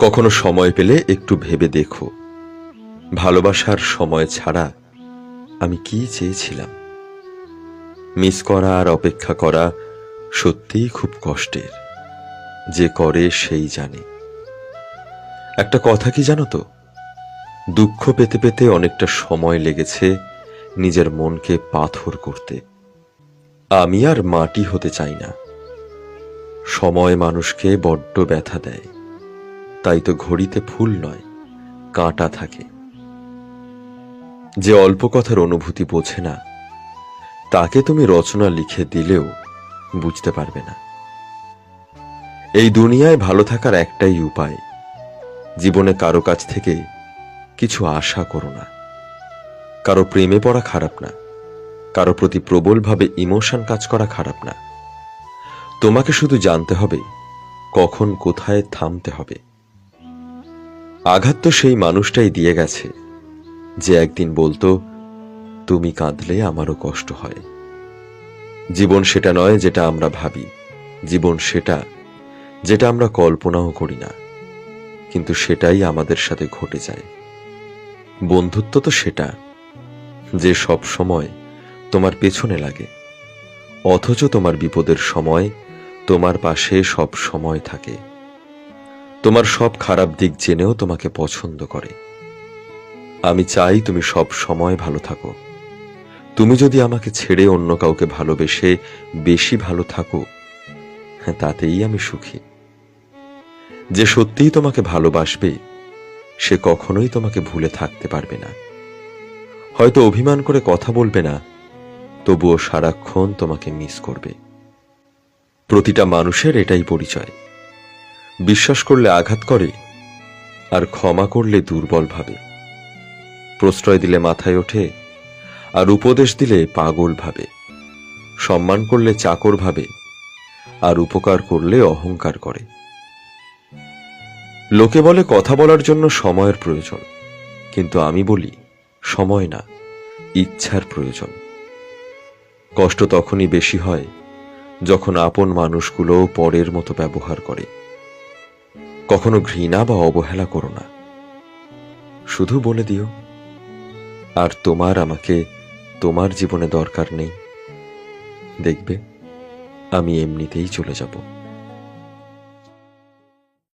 কখনো সময় পেলে একটু ভেবে দেখো। ভালোবাসার সময় ছাড়া আমি কি চেয়েছিলাম? মিস করা আর অপেক্ষা করা সত্যিই খুব কষ্টের। যে করে সেই জানে। একটা কথা কি জানো তো? দুঃখ পেতে পেতে অনেকটা সময় লেগেছে নিজের মনকে পাথর করতে। আমি আর মাটি হতে চাই না। সময় মানুষকে বড্ড ব্যথা দেয়। তাই তো ঘড়িতে ফুল নয়, কাঁটা থাকে। যে অল্প কথার অনুভূতি বোঝে না, তাকে তুমি রচনা লিখে দিলেও বুঝতে পারবে না। এই দুনিয়ায় ভালো থাকার একটাই উপায়, জীবনে কারও কাছ থেকে কিছু আশা করো না। কারও প্রেমে পড়া খারাপ না, কারও প্রতি প্রবলভাবে ইমোশন কাজ করা খারাপ না। তোমাকে শুধু জানতে হবে, কখন কোথায় থামতে হবে। আঘাত তো সেই মানুষটাই দিয়ে গেছে। যে একদিন বলতো, তুমি কাঁদলে আমারও কষ্ট হয়। জীবন সেটা নয় যেটা আমরা ভাবি। জীবন সেটা, যেটা আমরা কল্পনাও করি না। কিন্তু সেটাই আমাদের সাথে ঘটে যায়। বন্ধুত্ব তো সেটা, যে সব সময় তোমার পেছনে লাগে। অথচ তোমার বিপদের সময় তোমার পাশে সব সময় থাকে। তোমার সব খারাপ দিক জেনেও তোমাকে পছন্দ করে। আমি চাই তুমি সব সময় ভালো থাকো। তুমি যদি আমাকে ছেড়ে অন্য কাউকে ভালোবেসে বেশি ভালো থাকো হ্যাঁ তাতেই আমি সুখী। যে সত্যিই তোমাকে ভালোবাসবে, সে কখনোই তোমাকে ভুলে থাকতে পারবে না। হয়তো অভিমান করে কথা বলবে না, তবুও সারাক্ষণ তোমাকে মিস করবে। প্রতিটা মানুষের এটাই পরিচয়। বিশ্বাস করলে আঘাত করে আর ক্ষমা করলে দুর্বল ভাবে। প্রশ্রয় দিলে মাথায় ওঠে আর উপদেশ দিলে পাগল ভাবে। সম্মান করলে চাকর ভাবে আর উপকার করলে অহংকার করে। লোকে বলে কথা বলার জন্য সময়ের প্রয়োজন, কিন্তু আমি বলি সময় না, ইচ্ছার প্রয়োজন। কষ্ট তখনই বেশি হয় যখন আপন মানুষগুলো পরের মতো ব্যবহার করে। কখনো ঘৃণা বা অবহেলা করো না। শুধু বলে দিও, আর তোমার আমাকে তোমার জীবনে দরকার নেই। দেখবে, আমি এমনিতেই চলে যাব।